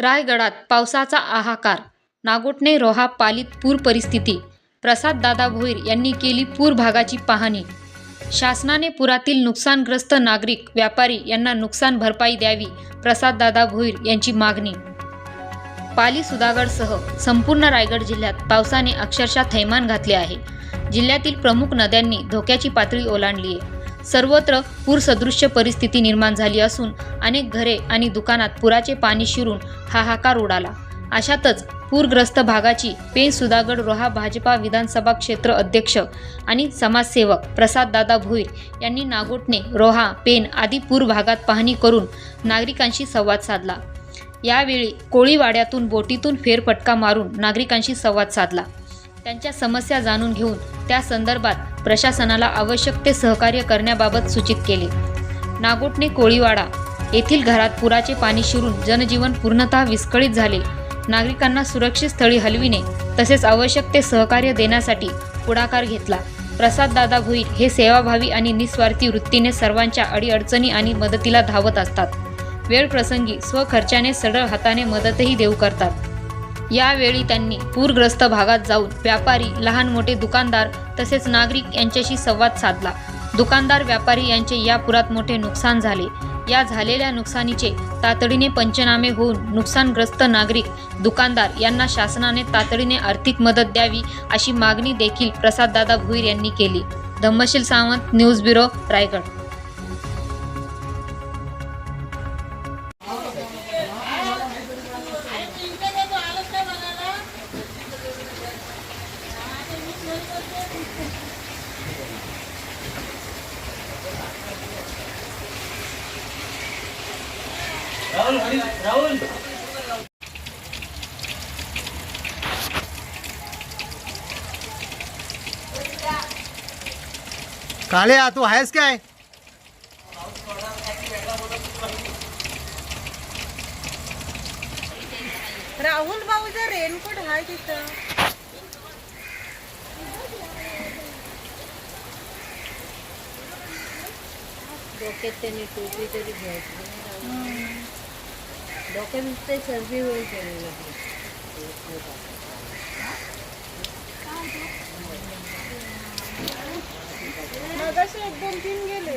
रायगडात पावसाचा आहाकार. नागोटणे रोहा पालित पूर परिस्थिती. प्रसाद दादा भोईर यांनी केली पूर भागाची पाहणी. शासनाने पुरातील नुकसानग्रस्त नागरिक व्यापारी यांना नुकसान भरपाई द्यावी प्रसाद दादा भोईर यांची मागणी. पाली सुधागडसह संपूर्ण रायगड जिल्ह्यात पावसाने अक्षरशः थैमान घातले आहे. जिल्ह्यातील प्रमुख नद्यांनी धोक्याची पातळी ओलांडली आहे सर्वत्र पूरसदृश्य परिस्थिती निर्माण झाली असून अनेक घरे आणि दुकानात पुराचे पाणी शिरून हाहाकार उडाला. अशातच पूरग्रस्त भागाची पेन सुधागड रोहा भाजपा विधानसभा क्षेत्र अध्यक्ष आणि समाजसेवक प्रसाद दादा भोईर यांनी नागोटणे रोहा पेन आदी पूर भागात पाहणी करून नागरिकांशी संवाद साधला. यावेळी कोळीवाड्यातून बोटीतून फेरफटका मारून नागरिकांशी संवाद साधला. त्यांच्या समस्या जाणून घेऊन त्या संदर्भात प्रशासनाला आवश्यक ते सहकार्य करण्याबाबत सूचित केले. नागोटणे कोळीवाडा येथील घरात पुराचे पाणी शिरून जनजीवन पूर्णतः विस्कळीत झाले. नागरिकांना सुरक्षित स्थळी हलविणे तसेच आवश्यक ते सहकार्य देण्यासाठी पुढाकार घेतला. प्रसाद दादा भुईर हे सेवाभावी आणि निस्वार्थी वृत्तीने सर्वांच्या अडीअडचणी आणि मदतीला धावत असतात. वेळ प्रसंगी स्वखर्चाने सरळ हाताने मदतही देऊ करतात. यावेळी त्यांनी पूरग्रस्त भागात जाऊन व्यापारी लहान मोठे दुकानदार तसेच नागरिक यांच्याशी संवाद साधला. दुकानदार व्यापारी यांचे या पुरात मोठे नुकसान झाले. या झालेल्या नुकसानीचे तातडीने पंचनामे होऊन नुकसानग्रस्त नागरिक दुकानदार यांना शासनाने तातडीने आर्थिक मदत द्यावी अशी मागणी देखील प्रसाददादा भुईर यांनी केली. Dhammasheel Sawant news bureau Raigad. काल्या तू आहेस काय? राहुल भाऊचा रेनकोट हाय तिथं. डोक्यात त्यांनी टोपी तरी घ्यायची. डोक्यात नुसते सर्दी होईल त्याने मगाशी एक दोन तीन गेले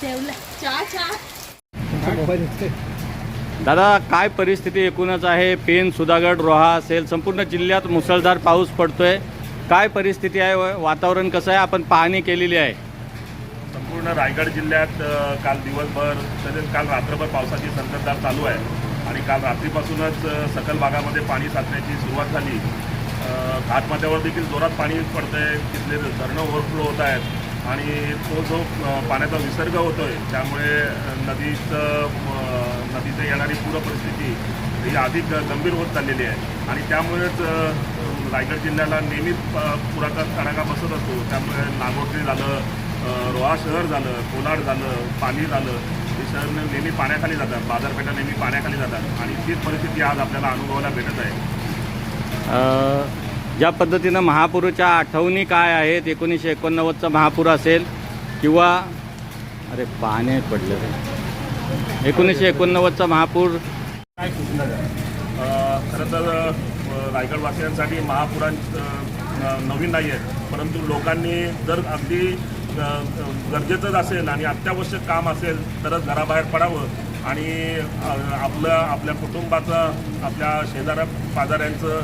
जेवला. चहा चहा. दादा काय परिस्थिती एकूणच आहे? पेन सुधागड रोहा असेल संपूर्ण जिल्ह्यात मुसळधार पाऊस पडतोय. काय परिस्थिती आहे? वातावरण कसं आहे? आपण पाहणी केलेली आहे. संपूर्ण रायगड जिल्ह्यात काल दिवसभर तसेच काल रात्रभर पावसाची संततधार चालू आहे. आणि काल रात्रीपासूनच सकल भागामध्ये पाणी साचण्याची सुरुवात झाली. घाटमाथ्यावर देखील जोरात पाणी पडतंय तिथले धरणं ओव्हरफ्लो होत आहेत. आणि तो जो पाण्याचा विसर्ग आहे त्यामुळे नदीचं नदीचं येणारी पूर परिस्थिती ही अधिक गंभीर होत चाललेली आहे. आणि त्यामुळेच रायगड जिल्ह्याला नेहमीच पुराचा तडाखा बसत असतो. त्यामुळे नागोठणी झालं रोहा शहर झालं कोलाड झालं पाणी झालं हे शहर नेहमी पाण्याखाली जातात. बाजारपेठा नेहमी पाण्याखाली जातात. आणि तीच परिस्थिती आज आपल्याला अनुभवायला भेटत आहे. ज्या पद्धतीनं महापूरच्या आठवणी काय आहेत एकोणीसशे एकोणनव्वदचा महापूर असेल किंवा अरे पाण्यात पडलं एकोणीसशे एकोणनव्वदचा महापूर. काय सूचना खरं तर रायगडवासियांसाठी महापुरां न- नवीन नाही आहेत परंतु लोकांनी जर अगदी गरजेचंच असेल आणि अत्यावश्यक काम असेल तरच घराबाहेर पडावं. आणि आपलं आपल्या कुटुंबाचं आपल्या शेजाऱ्या पाजाऱ्यांचं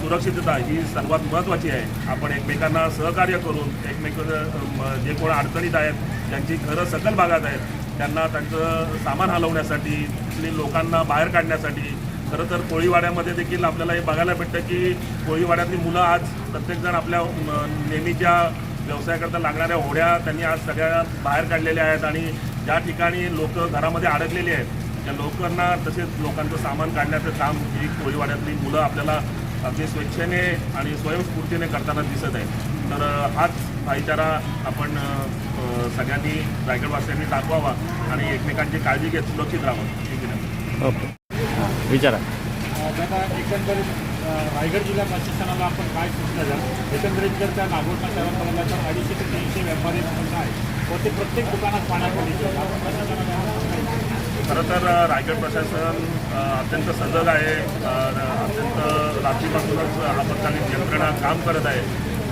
सुरक्षितता ही सर्वात महत्त्वाची आहे. आपण एकमेकांना सहकार्य करून एकमेक जे कोण अडचणीत आहेत ज्यांची घरं सकल भागात आहेत त्यांना त्यांचं सामान हलवण्यासाठी तिथली लोकांना बाहेर काढण्यासाठी. खरं तर कोळीवाड्यामध्ये देखील आपल्याला हे बघायला भेटतं की कोळीवाड्यातली मुलं आज प्रत्येकजण आपल्या म, नेहमीच्या व्यवसायाकरता लागणाऱ्या होड्या त्यांनी आज सगळ्या बाहेर काढलेल्या आहेत आणि ज्या ठिकाणी लोक घरामध्ये अडकलेली आहेत त्या लोकांना तसेच लोकांचं सामान काढण्याचं काम ही कोळीवाड्यातली मुलं आपल्याला अगदी स्वेच्छेने आणि स्वयंस्फूर्तीने करताना दिसत आहे. तर हाच भाईचारा आपण सगळ्यांनी रायगडवासियांनी दाखवावा आणि एकमेकांची काळजी घेत सुरक्षित राहावं. ओके. विचारा. दादा एकंदरीत रायगड जिल्हा प्रशासनाला आपण काय सूचना द्याल? एकंदरीत जर त्या सेवा करायला तर अडीचशे ते तीनशे व्यापारी आहे व ते प्रत्येक दुकानात. आपण प्रशासनाला? खरं तर रायगड प्रशासन अत्यंत सजग आहे. अत्यंत रात्रीपासूनच आपत्कालीन यंत्रणा काम करत आहे.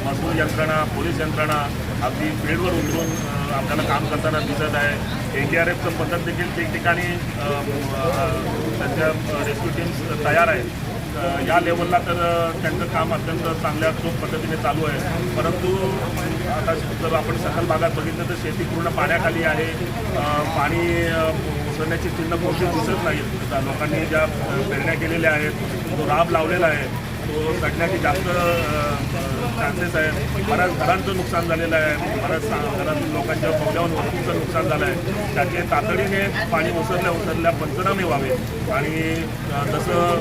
मजदूर यंत्रणा पोलीस यंत्रणा अगदी फील्डवर उतरून आपल्याला काम करताना दिसत आहे. एन डी आर एफचं पथक देखील ठिकठिकाणी त्यांच्या रेस्क्यू टीम्स तयार आहेत. या लेवलला तर त्यांचं काम अत्यंत चांगल्या चोख पद्धतीने चालू आहे. परंतु आता जर आपण सकल भागात बघितलं तर शेती पूर्ण पाण्याखाली आहे. पाणी अ, चिन्ह कोणती दिसत नाहीत लोकांनी ज्या पेरण्या केलेल्या आहेत जो राब लावलेला आहे तो सडण्याचे जास्त चान्सेस आहेत बऱ्याच घरांचं नुकसान झालेलं आहे. बऱ्याच घरातील लोकांच्या मौल्यवान वस्तूंचं नुकसान झालं आहे. त्याचे तातडीने पाणी ओसरल्या ओसरल्या पंचनामे व्हावे आणि जसं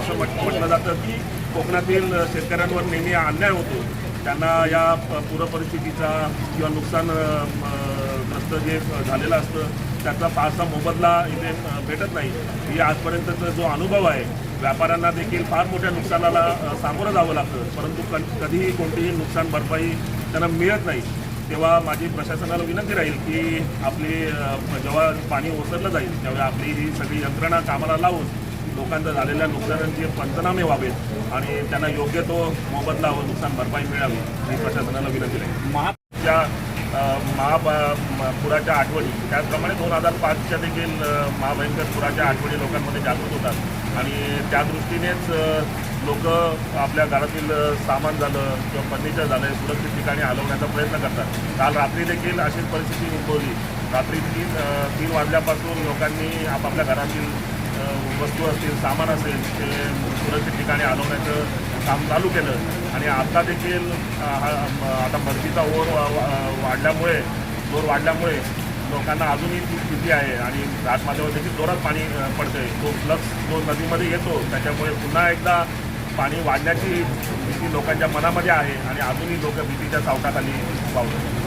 असं म्हट म्हटलं जातं की कोकणातील शेतकऱ्यांवर नेहमी अन्याय होतो. त्यांना या पूरपरिस्थितीचा किंवा नुकसान म, जे झालेलं असतं त्याचा फारसा मोबदला इथे भेटत नाही. हे आजपर्यंतचा जो अनुभव आहे व्यापाऱ्यांना देखील फार मोठ्या नुकसानाला सामोरं जावं लागतं. परंतु क कधीही कोणतीही नुकसान भरपाई त्यांना मिळत नाही. तेव्हा माझी प्रशासनाला विनंती राहील की आपली जेव्हा पाणी ओसरलं जाईल तेव्हा आपली ही सगळी यंत्रणा कामाला लावून लोकांचं झालेल्या नुकसानांचे पंचनामे व्हावेत आणि त्यांना योग्य तो मोबदला व नुकसान भरपाई मिळावी ही प्रशासनाला विनंती आहे. महाच्या ज्या पुराच्या आठवणी त्याचप्रमाणे दोन हजार पाचच्या देखील महाभयंकर पुराच्या आठवणी लोकांमध्ये जागृत होतात. आणि त्या दृष्टीनेच लोक आपल्या घरातील सामान झालं किंवा फर्निचर झालं सुरक्षित ठिकाणी हलवण्याचा प्रयत्न करतात. काल रात्री देखील अशीच परिस्थिती उद्भवली. रात्री तीन तीन वाजल्यापासून लोकांनी आपापल्या घरातील वस्तू असतील सामान असेल ते सुरक्षित ठिकाणी हलवण्याचं काम चालू केलं. आणि आता देखील आता भरतीचा ओर वाढल्यामुळे जोर वाढल्यामुळे लोकांना अजूनही ती स्थिती आहे. आणि घाटमाथ्यावर देखील जोरात पाणी अ, पडतंय. तो फ्लक्स जो नदीमध्ये येतो त्याच्यामुळे पुन्हा एकदा पाणी वाढण्याची भीती लोकांच्या मनामध्ये आहे. आणि अजूनही लोक भीतीच्या सावटाखाली पावतात